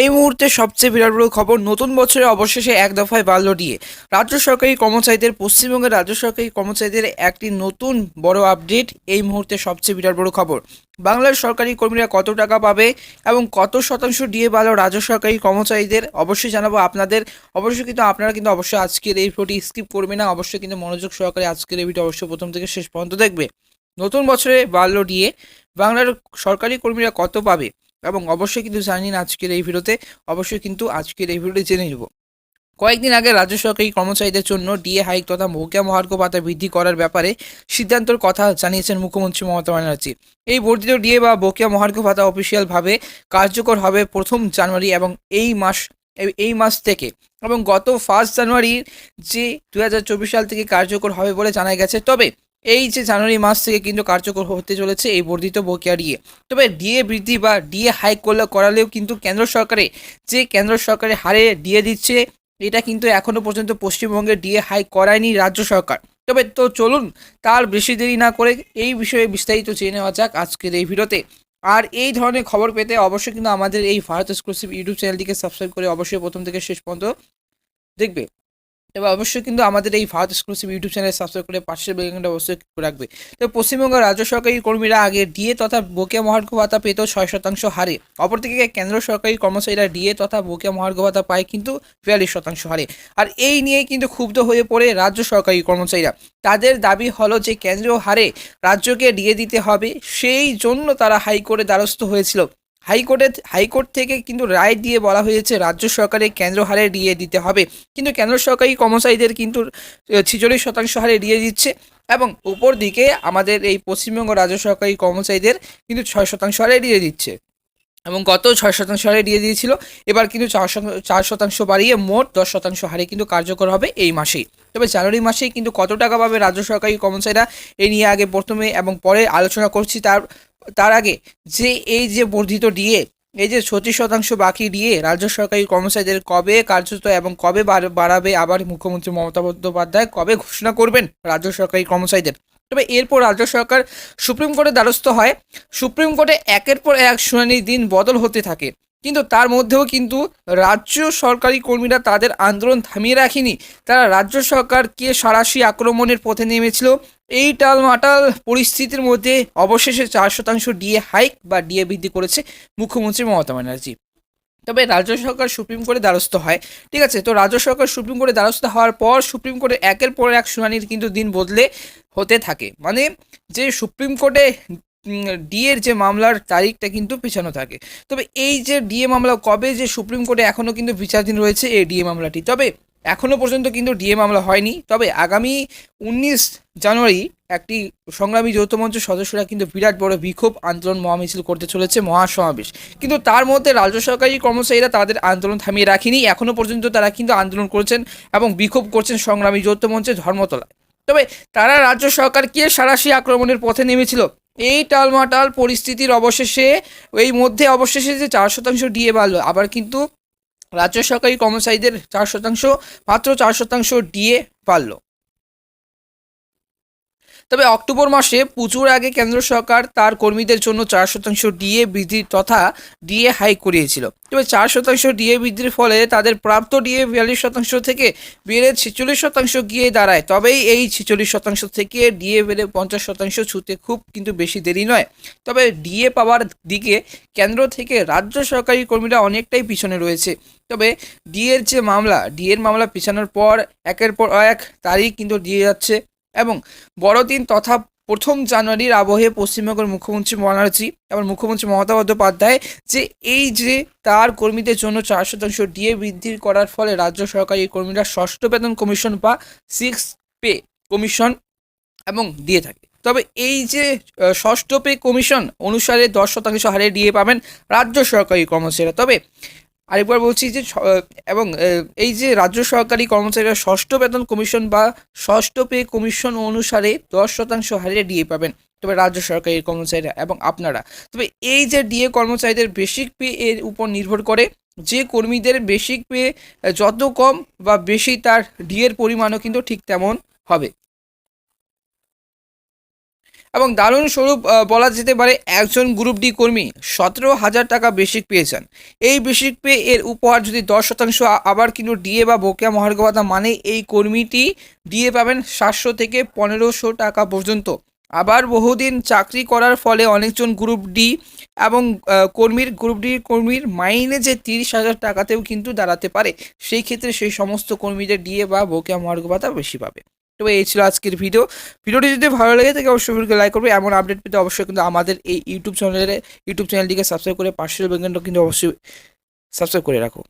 এই মুহূর্তে সবচেয়ে বিরাট বড় খবর, নতুন বছরে অবশেষে এক দফায় বাড়ল ডিএ। রাজ্য সরকারি কর্মচারীদের, পশ্চিমবঙ্গের রাজ্য সরকারি কর্মচারীদের একটি নতুন বড় আপডেট এই মুহূর্তে সবচেয়ে বিরাট বড় খবর। বাংলার সরকারি কর্মীরা কত টাকা পাবে এবং কত শতাংশ ডিএ বাড়লো রাজ্য সরকারি কর্মচারীদের, অবশ্যই জানাব আপনাদের। অবশ্যই কিন্তু আপনারা কিন্তু অবশ্যই আজকের এই ভিডিওটি স্কিপ করবে না, অবশ্যই কিন্তু মনোযোগ সহকারে আজকের এই ভিডিও অবশ্যই প্রথম থেকে শেষ পর্যন্ত দেখবে। নতুন বছরে বাড়লো ডিএ, বাংলার সরকারি কর্মীরা কত পাবে? এবং অবশ্যই কিন্তু জানি না আজকের এই ভিডিওতে, অবশ্যই কিন্তু আজকের এই ভিডিওতে জেনে নেব। কয়েকদিন আগে রাজ্য সরকারি কর্মচারীদের জন্য ডিএ হাইক তথা মৌখিক মহার্ঘ ভাতা বৃদ্ধি করার ব্যাপারে সিদ্ধান্তর কথা জানিয়েছেন মুখ্যমন্ত্রী মমতা ব্যানার্জি। এই বর্ধিত ডিএ বা বকেয়া মহার্ঘ ভাতা অফিসিয়ালভাবে কার্যকর হবে প্রথম জানুয়ারি এবং এই মাস, এই- এই মাস থেকে এবং গত ফার্স্ট জানুয়ারির যে দু হাজার চব্বিশ সাল থেকে কার্যকর হবে বলে জানা গেছে। তবে এই যে জানুয়ারি মাস থেকে কিন্তু কার্যকর হতে চলেছে এই বর্ধিত বকেয়া ডিএ তবে ডিএ বৃদ্ধি বা ডিএ হাইক করলে করালেও কিন্তু কেন্দ্র সরকারে যে কেন্দ্র সরকারের হারে ডিএ দিচ্ছে, এটা কিন্তু এখনও পর্যন্ত পশ্চিমবঙ্গে ডিএ হাইক করায়নি রাজ্য সরকার। তবে তো চলুন, তার বেশি দেরি না করে এই বিষয়ে বিস্তারিত জেনে নেওয়া যাক আজকের এই ভিডিওতে। আর এই ধরনের খবর পেতে অবশ্যই কিন্তু আমাদের এই ভারত এক্সক্লুসিভ ইউটিউব চ্যানেলটিকে সাবস্ক্রাইব করে অবশ্যই প্রথম থেকে শেষ পর্যন্ত দেখবে। এবার অবশ্যই কিন্তু আমাদের এই Bharat exclusive YouTube channel subscribe করে পাশের বেলকনটা অবশ্যই রাখবে। তো পশ্চিমবঙ্গের রাজ্য সরকারি কর্মীরা আগে ডিএ তথা বকেয়া মহার্ঘ ভাতা পেত ছয় শতাংশ হারে। অপরদিকে কেন্দ্র সরকারি কর্মচারীরা ডিএ তথা বকেয়া মহার্ঘ ভাতা পায় কিন্তু বিয়াল্লিশ শতাংশ হারে। আর এই নিয়ে কিন্তু ক্ষুব্ধ হয়ে পড়ে রাজ্য সরকারি কর্মচারীরা। তাদের দাবি হলো যে কেন্দ্রীয় হারে রাজ্যকে ডিএ দিতে হবে, সেই জন্য তারা হাইকোর্টে দ্বারস্থ হয়েছিল। হাইকোর্টে, হাইকোর্ট থেকে কিন্তু রায় দিয়ে বলা হয়েছে, রাজ্য সরকারের কেন্দ্র হারে ডিএ দিতে হবে। কিন্তু কেন্দ্র সরকারি কর্মচারীদের কিন্তু ছিচল্লিশ শতাংশ হারে ডিএ দিচ্ছে এবং উপর দিকে আমাদের এই পশ্চিমবঙ্গ রাজ্য সরকারি কর্মচারীদের কিন্তু ছয় শতাংশ হারে ডিএ দিচ্ছে। এবং গত ছয় শতাংশ হারে দিয়ে দিয়েছিল, এবার কিন্তু চার শতাংশ- চার শতাংশ বাড়িয়ে মোট দশ শতাংশ হারে কিন্তু কার্যকর হবে এই মাসেই। তবে জানুয়ারি মাসেই কিন্তু কত টাকা পাবে রাজ্য সরকারি কর্মচারীরা এই নিয়ে আগে প্রথমে এবং পরে আলোচনা করছি, তার তার আগে যে এই যে বর্ধিত ডিএ, এই যে ছত্রিশ শতাংশ বাকি ডিএ রাজ্য সরকারি কর্মচারীদের কবে কার্যত এবং কবে বাড়- বাড়াবে আবার মুখ্যমন্ত্রী মমতা বন্দ্যোপাধ্যায় কবে ঘোষণা করবেন রাজ্য সরকারি কর্মচারীদের? তবে এরপর রাজ্য সরকার সুপ্রিম কোর্টে দ্বারস্থ হয়। সুপ্রিম কোর্টে একের পর এক শুনানির দিন বদল হতে থাকে। কিন্তু তার মধ্যেও কিন্তু রাজ্য সরকারি কর্মীরা তাদের আন্দোলন থামিয়ে রাখেনি। তারা রাজ্য সরকারকে সারাশি আক্রমণের পথে নেমেছিল। এই টালমাটাল পরিস্থিতির মধ্যে অবশেষে চার শতাংশ ডিএ হাইক বা ডিএ বৃদ্ধি করেছে মুখ্যমন্ত্রী মমতা ব্যানার্জি। তবে রাজ্য সরকার সুপ্রিম কোর্টে দ্বারস্থ হয়। ঠিক আছে, তো রাজ্য সরকার সুপ্রিম কোর্টে দ্বারস্থ হওয়ার পর সুপ্রিম কোর্টে একের পর এক শুনানির কিন্তু দিন বদলে হতে থাকে। মানে যে সুপ্রিম কোর্টে ডিএর যে মামলার তারিখটা কিন্তু পিছানো থাকে। তবে এই যে ডিএ মামলা, কবে যে সুপ্রিম কোর্টে এখনও কিন্তু বিচারাধীন রয়েছে এই ডিএ মামলাটি। তবে এখনও পর্যন্ত কিন্তু ডিএ মামলা হয়নি। তবে আগামী উনিশ জানুয়ারি একটি সংগ্রামী যৌথ মঞ্চের সদস্যরা কিন্তু বিরাট বড় বিক্ষোভ, আন্দোলন, মহামিছিল করতে চলেছে মহাসমাবেশ। কিন্তু তার মধ্যে রাজ্য সরকারি কর্মচারীরা তাদের আন্দোলন থামিয়ে রাখেনি। এখনও পর্যন্ত তারা কিন্তু আন্দোলন করছেন এবং বিক্ষোভ করছেন সংগ্রামী যৌথ মঞ্চে ধর্মতলায়। তবে তারা রাজ্য সরকারকে সারাশি আক্রমণের পথে নেমেছিল। এই টালমাটাল পরিস্থিতির অবশেষে, এই মধ্যে অবশেষে যে চার শতাংশ ডিএ বাড়লো, আবার কিন্তু রাজ্য সরকারি কর্মচারীদের চার শতাংশ, মাত্র চার শতাংশ ডিএ বাড়লো। তবে অক্টোবর মাসে পুজোর আগে কেন্দ্র সরকার তার কর্মীদের জন্য চার শতাংশ ডিএ বৃদ্ধি তথা ডিএ হাইক করিয়েছিল। তবে চার শতাংশ ডিএ বৃদ্ধির ফলে তাদের প্রাপ্ত ডিএ বিয়াল্লিশ শতাংশ থেকে বেড়ে ছেচল্লিশ শতাংশ গিয়ে দাঁড়ায়। তবেই এই ছেচল্লিশ শতাংশ থেকে ডিএ বেড়ে পঞ্চাশ শতাংশ ছুতে খুব কিন্তু বেশি দেরি নয়। তবে ডিএ পাওয়ার দিকে কেন্দ্র থেকে রাজ্য সরকারি কর্মীরা অনেকটাই পিছনে রয়েছে। তবে ডিএর যে মামলা, ডিএর মামলা পিছানোর পর একের পর এক তারিখ কিন্তু দিয়ে যাচ্ছে। এবং বড়দিন তথা প্রথম জানুয়ারির আবহে পশ্চিমবঙ্গের মুখ্যমন্ত্রী ব্যানার্জি এবং মুখ্যমন্ত্রী মমতা বন্দ্যোপাধ্যায় যে এই যে তার কর্মীদের জন্য চার শতাংশ ডিএ বৃদ্ধি করার ফলে রাজ্য সরকারি কর্মীরা ষষ্ঠ বেতন কমিশন বা সিক্স পে কমিশন এবং দিয়ে থাকে। তবে এই যে ষষ্ঠ পে কমিশন অনুসারে দশ শতাংশ হারে ডিএ পাবেন রাজ্য সরকারি কর্মচারীরা। তবে আরেকবার বলছি যে এবং এই যে রাজ্য সরকারি কর্মচারীরা ষষ্ঠ বেতন কমিশন বা ষষ্ঠ পে কমিশন অনুসারে দশ শতাংশ হারে ডিএ পাবেন। তবে রাজ্য সরকারি কর্মচারীরা এবং আপনারা। তবে এই যে ডিএ কর্মচারীদের বেসিক পে এর উপর নির্ভর করে, যে কর্মীদের বেসিক পে যত কম বা বেশি তার ডিএর পরিমাণও কিন্তু ঠিক তেমন হবে। এবং দারুণ স্বরূপ বলা যেতে পারে একজন গ্রুপ ডি কর্মী সতেরো হাজার টাকা বেসিক পেয়েছেন। এই বেসিক পেয়ে এর উপহার যদি দশ শতাংশ আবার কিন্তু ডিএ বা বকেয়া মহার্ঘ ভাতা মানে এই কর্মীটি ডিএ পাবেন সাতশো থেকে পনেরোশো টাকা পর্যন্ত। আবার বহুদিন চাকরি করার ফলে অনেকজন গ্রুপ ডি এবং কর্মীর গ্রুপ ডি কর্মীর মাইনে যে তিরিশ হাজার টাকাতেও কিন্তু দাঁড়াতে পারে। সেই ক্ষেত্রে সেই সমস্ত কর্মীদের ডিএ বা বকেয়া মহার্ঘ ভাতা বেশি পাবে। তো এই ছিল আজকের ভিডিও। ভিডিওটি যদি ভালো লাগে থাকে অবশ্যই ভিডিওকে লাইক করবে। এমন আপডেট পেতে অবশ্যই কিন্তু আমাদের এই ইউটিউব চ্যানেলের ইউটিউব চ্যানেলটিকে সাবস্ক্রাইব করে পার্সেল বেঙ্গনটা কিন্তু অবশ্যই সাবস্ক্রাইব করে রাখো।